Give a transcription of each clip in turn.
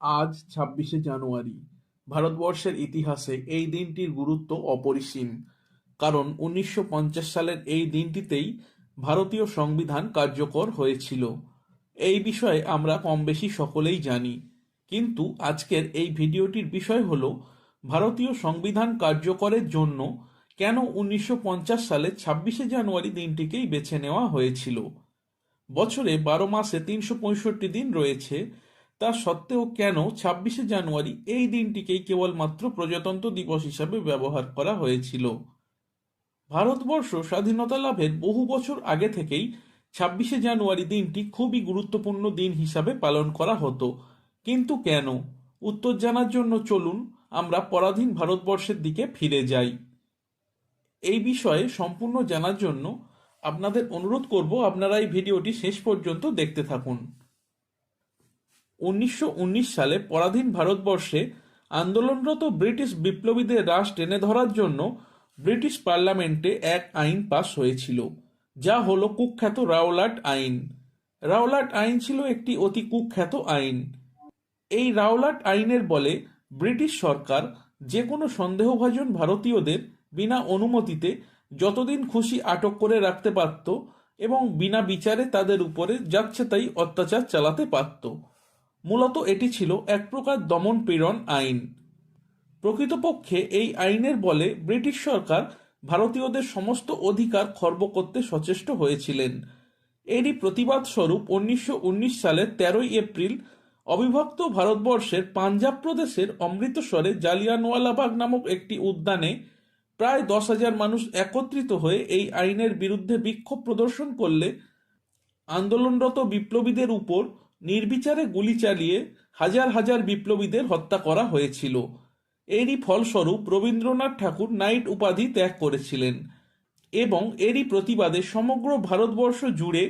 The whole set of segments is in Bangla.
আজ ছাব্বিশে জানুয়ারি। ভারতবর্ষের ইতিহাসে এই দিনটির গুরুত্ব অপরিসীম। কারণ উনিশশো পঞ্চাশ সালের এই দিনটিতেই ভারতীয় সংবিধান কার্যকর হয়েছিল। এই বিষয়ে আমরা কম বেশি সকলেই জানি। কিন্তু আজকের এই ভিডিওটির বিষয় হল, ভারতীয় সংবিধান কার্যকরের জন্য কেন উনিশশো পঞ্চাশ সালে ছাব্বিশে জানুয়ারি দিনটিকেই বেছে নেওয়া হয়েছিল? বছরে বারো মাসে তিনশো পঁয়ষট্টি দিন রয়েছে। তা সত্ত্বেও কেন ছাব্বিশে জানুয়ারি এই দিনটিকেই কেবলমাত্র প্রজাতন্ত্র দিবস হিসাবে ব্যবহার করা হয়েছিল? ভারতবর্ষ স্বাধীনতা লাভের বহু বছর আগে থেকেই ছাব্বিশে জানুয়ারি দিনটি খুবই গুরুত্বপূর্ণ দিন হিসাবে পালন করা হতো। কিন্তু কেন? উত্তর জানার জন্য চলুন, আমরা পরাধীন ভারতবর্ষের দিকে ফিরে যাই। এই বিষয়ে সম্পূর্ণ জানার জন্য আপনাদের অনুরোধ করব আপনারা এই ভিডিওটি শেষ পর্যন্ত দেখতে থাকুন। উনিশশো উনিশ সালে পরাধীন ভারতবর্ষে আন্দোলনরত ব্রিটিশ বিপ্লবীদের রাশ টেনে ধরার জন্য ব্রিটিশ পার্লামেন্টে এক আইন পাশ হয়েছিল, যা হলো কুখ্যাত রাওলাট আইন। রাওলাট আইন ছিল একটি অতি কুখ্যাত আইন। এই রাওলাট আইনের বলে ব্রিটিশ সরকার যে কোনো সন্দেহভাজন ভারতীয়দের বিনা অনুমতিতে যতদিন খুশি আটক করে রাখতে পারত এবং বিনা বিচারে তাদের উপরে যাচ্ছে তাই অত্যাচার চালাতে পারত। মূলত এটি ছিল এক প্রকার দমন পীড়ন আইন। প্রকৃতপক্ষে এই আইনের বলে ব্রিটিশ সরকার ভারতীয়দের সমস্ত অধিকার খর্ব করতে সচেষ্ট হয়েছিলেন। এরই প্রতিবাদ স্বরূপ উনিশশো সালের তেরোই এপ্রিল অবিভক্ত ভারতবর্ষের পাঞ্জাব প্রদেশের অমৃতসরে জালিয়ানওয়ালাবাগ নামক একটি উদ্যানে প্রায় দশ হাজার মানুষ একত্রিত হয়ে এই আইনের বিরুদ্ধে বিক্ষোভ প্রদর্শন করলে আন্দোলনরত বিপ্লবীদের উপর নির্বিচারে গুলি চালিয়ে হাজার হাজার বিপ্লবীদের হত্যা করা হয়েছিল। এরই ফলস্বরূপ রবীন্দ্রনাথ ঠাকুর নাইট উপাধি ত্যাগ করেছিলেন এবং এরই প্রতিবাদে সমগ্র ভারতবর্ষ জুড়ে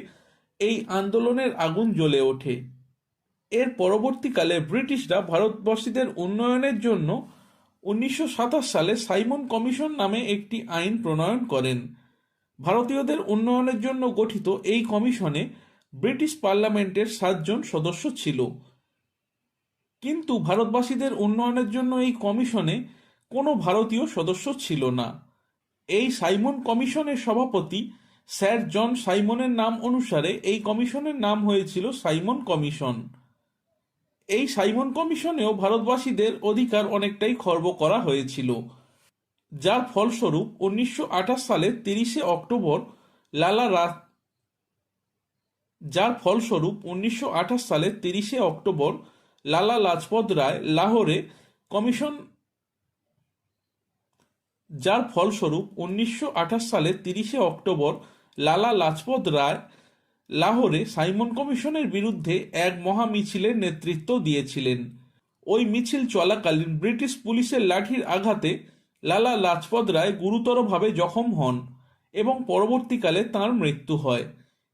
এই আন্দোলনের আগুন জ্বলে ওঠে। এর পরবর্তীকালে ব্রিটিশরা ভারতবাসীদের উন্নয়নের জন্য উনিশশো সাতাশ সালে সাইমন কমিশন নামে একটি আইন প্রণয়ন করেন। ভারতীয়দের উন্নয়নের জন্য গঠিত এই কমিশনে ব্রিটিশ পার্লামেন্টের সাতজন সদস্য ছিল। কিন্তু ভারতবাসীদের উন্নয়নের জন্য এই কমিশনে কোনো ভারতীয় সদস্য ছিল না। এই সাইমন কমিশনের সভাপতি স্যার জন সাইমনের নাম অনুসারে এই কমিশনের নাম হয়েছিল সাইমন কমিশন। এই সাইমন কমিশনেও ভারতবাসীদের অধিকার অনেকটাই খর্ব করা হয়েছিল। যার ফলস্বরূপ উনিশশো আঠাশ সালের তিরিশে অক্টোবর লালা রা যার ফলস্বরূপ উনিশশো আঠাশ সালের তিরিশে অক্টোবর লালা লাজপত রায় লাহোরে কমিশন যার ফলস্বরূপ উনিশশো আঠাশ সালের তিরিশে অক্টোবর লালা লাজপত রায় লাহোরে সাইমন কমিশনের বিরুদ্ধে এক মহা মিছিলের নেতৃত্ব দিয়েছিলেন। ওই মিছিল চলাকালীন ব্রিটিশ পুলিশের লাঠির আঘাতে লালা লাজপত রায় গুরুতরভাবে জখম হন এবং পরবর্তীকালে তাঁর মৃত্যু হয়।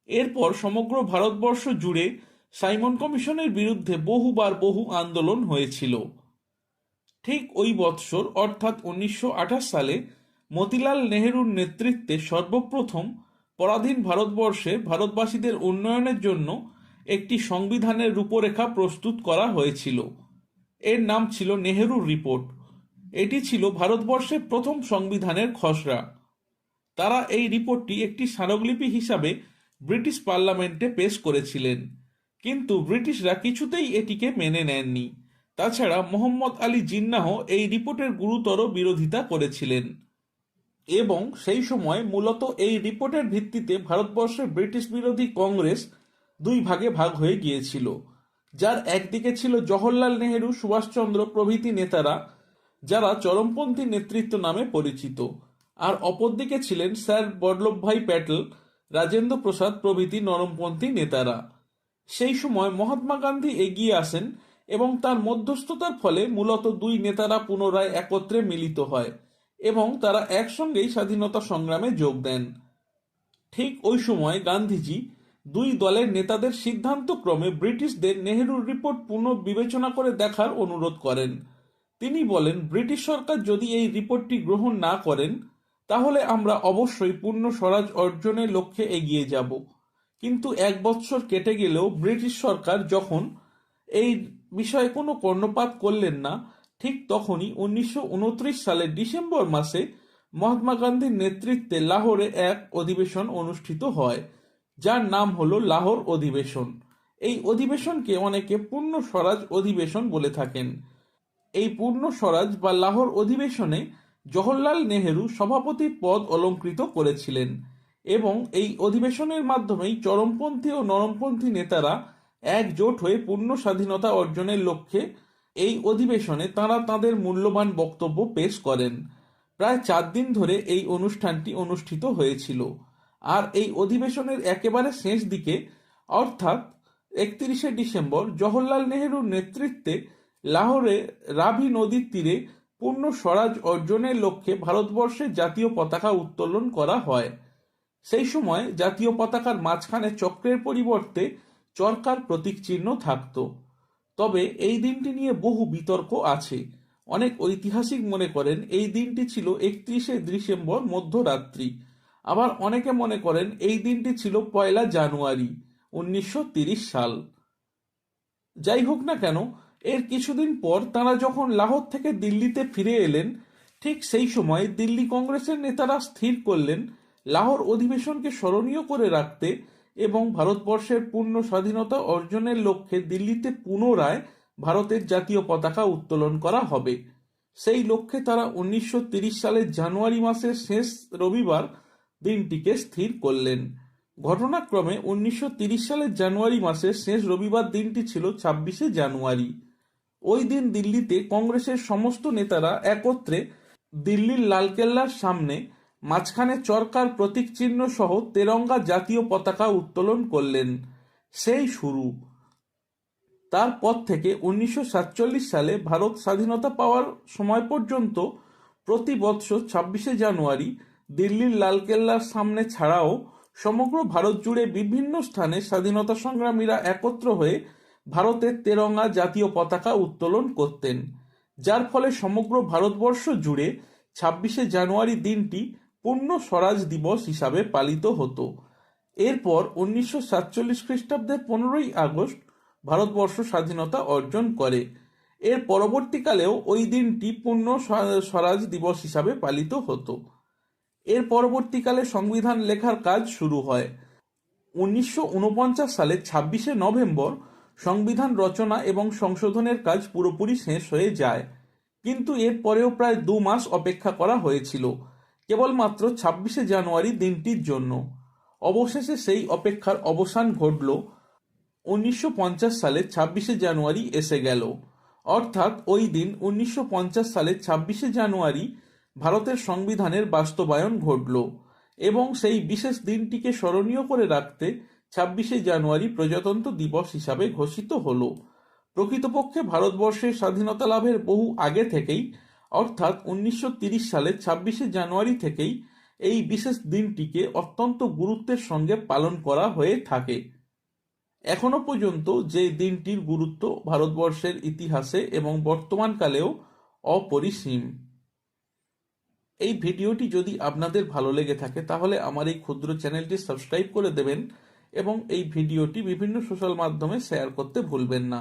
এরপর সমগ্র ভারতবর্ষ জুড়ে সাইমন কমিশনের বিরুদ্ধে বহুবার বহু আন্দোলন হয়েছিল। ঠিক ওই বৎসর, অর্থাৎ উনিশশো আঠাশ সালে, মতিলাল নেহেরুর নেতৃত্বে সর্বপ্রথম পরাধীন ভারতবর্ষে ভারতবাসীদের উন্নয়নের জন্য একটি সংবিধানের রূপরেখা প্রস্তুত করা হয়েছিল। এর নাম ছিল নেহেরু রিপোর্ট। এটি ছিল ভারতবর্ষের প্রথম সংবিধানের খসড়া। তারা এই রিপোর্টটি একটি স্মারকলিপি হিসাবে ব্রিটিশ পার্লামেন্টে পেশ করেছিলেন। কিন্তু ব্রিটিশরা কিছুতেই এটিকে মেনে নেননি। তাছাড়া মোহাম্মদ আলী জিন্নাহ এই রিপোর্টের গুরুতর বিরোধিতা করেছিলেন। এবং সেই সময় মূলত এই রিপোর্টের ভিত্তিতে ভারতবর্ষের ব্রিটিশ বিরোধী কংগ্রেস দুই ভাগে ভাগ হয়ে গিয়েছিল। যার একদিকে ছিল জওহরলাল নেহেরু, সুভাষচন্দ্র প্রভৃতি নেতারা, যারা চরমপন্থী নেতৃত্ব নামে পরিচিত। আর অপরদিকে ছিলেন স্যার বল্লভভাই প্যাটেল রাজেন্দ্র প্রসাদ প্রভৃতি নরমপন্থী নেতারা। সেই সময় মহাত্মা গান্ধী এগিয়ে আসেন এবং তার মধ্যস্থতার ফলে মূলত দুই নেতারা পুনরায় একত্রে মিলিত হয় এবং তারা একসঙ্গেই স্বাধীনতা সংগ্রামে যোগ দেন। ঠিক ওই সময় গান্ধীজি দুই দলের নেতাদের সিদ্ধান্তক্রমে ব্রিটিশদের নেহেরুর রিপোর্ট পুনঃ বিবেচনা করে দেখার অনুরোধ করেন। তিনি বলেন, ব্রিটিশ সরকার যদি এই রিপোর্টটি গ্রহণ না করেন তাহলে আমরা অবশ্যই পূর্ণ স্বরাজ অর্জনের লক্ষ্যে এগিয়ে যাব। কিন্তু এক বৎসর কেটে গেলেও ব্রিটিশ সরকার যখন এই বিষয়ে কোনো কর্ণপাত করলেন না, ঠিক তখনই উনিশশো উনত্রিশ সালের ডিসেম্বর মাসে মহাত্মা গান্ধীর নেতৃত্বে লাহোরে এক অধিবেশন অনুষ্ঠিত হয়, যার নাম হলো লাহোর অধিবেশন। এই অধিবেশনকে অনেকে পূর্ণ স্বরাজ অধিবেশন বলে থাকেন। এই পূর্ণ স্বরাজ বা লাহোর অধিবেশনে জওহরলাল নেহেরু সভাপতি পদ অলঙ্কৃত করেছিলেন এবং এই অধিবেশনের মাধ্যমেই চরমপন্থী ও নরমপন্থী নেতারা একজোট হয়ে পূর্ণ স্বাধীনতা অর্জনের লক্ষ্যে এই অধিবেশনে তাঁরা তাঁদের মূল্যবান বক্তব্য পেশ করেন। প্রায় চার দিন ধরে এই অনুষ্ঠানটি অনুষ্ঠিত হয়েছিল। আর এই অধিবেশনের একেবারে শেষ দিকে, অর্থাৎ একত্রিশে ডিসেম্বর, জওহরলাল নেহেরুর নেতৃত্বে লাহোরে রাভি নদীর তীরে পূর্ণ স্বরাজ অর্জনের লক্ষ্যে ভারতবর্ষে জাতীয় পতাকা উত্তোলন করা হয়। সেই সময় জাতীয় পতাকার মাঝখানে চক্রের পরিবর্তে চরকার প্রতীক চিহ্ন থাকত। তবে এই দিনটি নিয়ে বহু বিতর্ক আছে। অনেক ঐতিহাসিক মনে করেন এই দিনটি ছিল একত্রিশে ডিসেম্বর মধ্যরাত্রি। আবার অনেকে মনে করেন এই দিনটি ছিল পয়লা জানুয়ারি, উনিশশো সাল। যাই হোক না কেন এর কিছুদিন পর তারা যখন লাহোর থেকে দিল্লিতে ফিরে এলেন, ঠিক সেই সময় দিল্লি কংগ্রেসের নেতারা স্থির করলেন লাহোর অধিবেশনকে স্মরণীয় করে রাখতে এবং ভারতবর্ষের পূর্ণ স্বাধীনতা অর্জনের লক্ষ্যে দিল্লিতে পুনরায় ভারতের জাতীয় পতাকা উত্তোলন করা হবে। সেই লক্ষ্যে তারা উনিশশো সালের জানুয়ারি মাসের শেষ রবিবার দিনটিকে স্থির করলেন। ঘটনাক্রমে উনিশশো সালের জানুয়ারি মাসের শেষ রবিবার দিনটি ছিল ছাব্বিশে জানুয়ারি। ওই দিন দিল্লিতে কংগ্রেসের সমস্ত নেতারা একত্রে দিল্লির লালকেল্লার সামনে মাঝখানে চরকার প্রতীক চিহ্ন সহ তেরঙ্গা জাতীয় পতাকা উত্তোলন করলেন। সেই শুরু। তারপর থেকে উনিশশো সাতচল্লিশ সালে ভারত স্বাধীনতা পাওয়ার সময় পর্যন্ত প্রতি বৎসর ছাব্বিশে জানুয়ারি দিল্লির লালকেল্লার সামনে ছাড়াও সমগ্র ভারত জুড়ে বিভিন্ন স্থানে স্বাধীনতা সংগ্রামীরা একত্র হয়ে ভারতের তেরঙ্গা জাতীয় পতাকা উত্তোলন করতেন, যার ফলে সমগ্র ভারতবর্ষ জুড়ে ছাব্বিশে জানুয়ারি দিনটি পূর্ণ স্বরাজ দিবস হিসাবে পালিত হতো। এরপর উনিশশো সাতচল্লিশ খ্রিস্টাব্দের পনেরোই আগস্ট ভারতবর্ষ স্বাধীনতা অর্জন করে। এর পরবর্তীকালেও ওই দিনটি পূর্ণ স্বরাজ দিবস হিসাবে পালিত হতো। এর পরবর্তীকালে সংবিধান লেখার কাজ শুরু হয়। উনিশশো সালের ছাব্বিশে নভেম্বর সংবিধান রচনা এবং সংশোধনের কাজ পুরোপুরি শেষ হয়ে যায়। কিন্তু এর পরেও প্রায় দু মাস অপেক্ষা করা হয়েছিল, কেবলমাত্র ছাব্বিশে জানুয়ারি দিনটির জন্য। অবশেষে সেই অপেক্ষার অবসান ঘটল। উনিশশো পঞ্চাশ সালের ছাব্বিশে জানুয়ারি এসে গেল। অর্থাৎ ওই দিন উনিশশো পঞ্চাশ সালের ছাব্বিশে জানুয়ারি ভারতের সংবিধানের বাস্তবায়ন ঘটল এবং সেই বিশেষ দিনটিকে স্মরণীয় করে রাখতে ছাব্বিশে জানুয়ারি প্রজাতন্ত্র দিবস হিসাবে ঘোষিত হলো। প্রকৃতপক্ষে ভারতবর্ষের স্বাধীনতা লাভের বহু আগে থেকেই, অর্থাৎ উনিশশো সালের ছাব্বিশে জানুয়ারি থেকেই এই বিশেষ দিনটিকে অত্যন্ত গুরুত্বের সঙ্গে পালন করা হয়ে থাকে। এখনও পর্যন্ত যে দিনটির গুরুত্ব ভারতবর্ষের ইতিহাসে এবং বর্তমানকালেও অপরিসীম। এই ভিডিওটি যদি আপনাদের ভালো লেগে থাকে, তাহলে আমার এই ক্ষুদ্র চ্যানেলটি সাবস্ক্রাইব করে দেবেন। এবং এই ভিডিওটি বিভিন্ন সোশ্যাল মাধ্যমে শেয়ার করতে ভুলবেন না।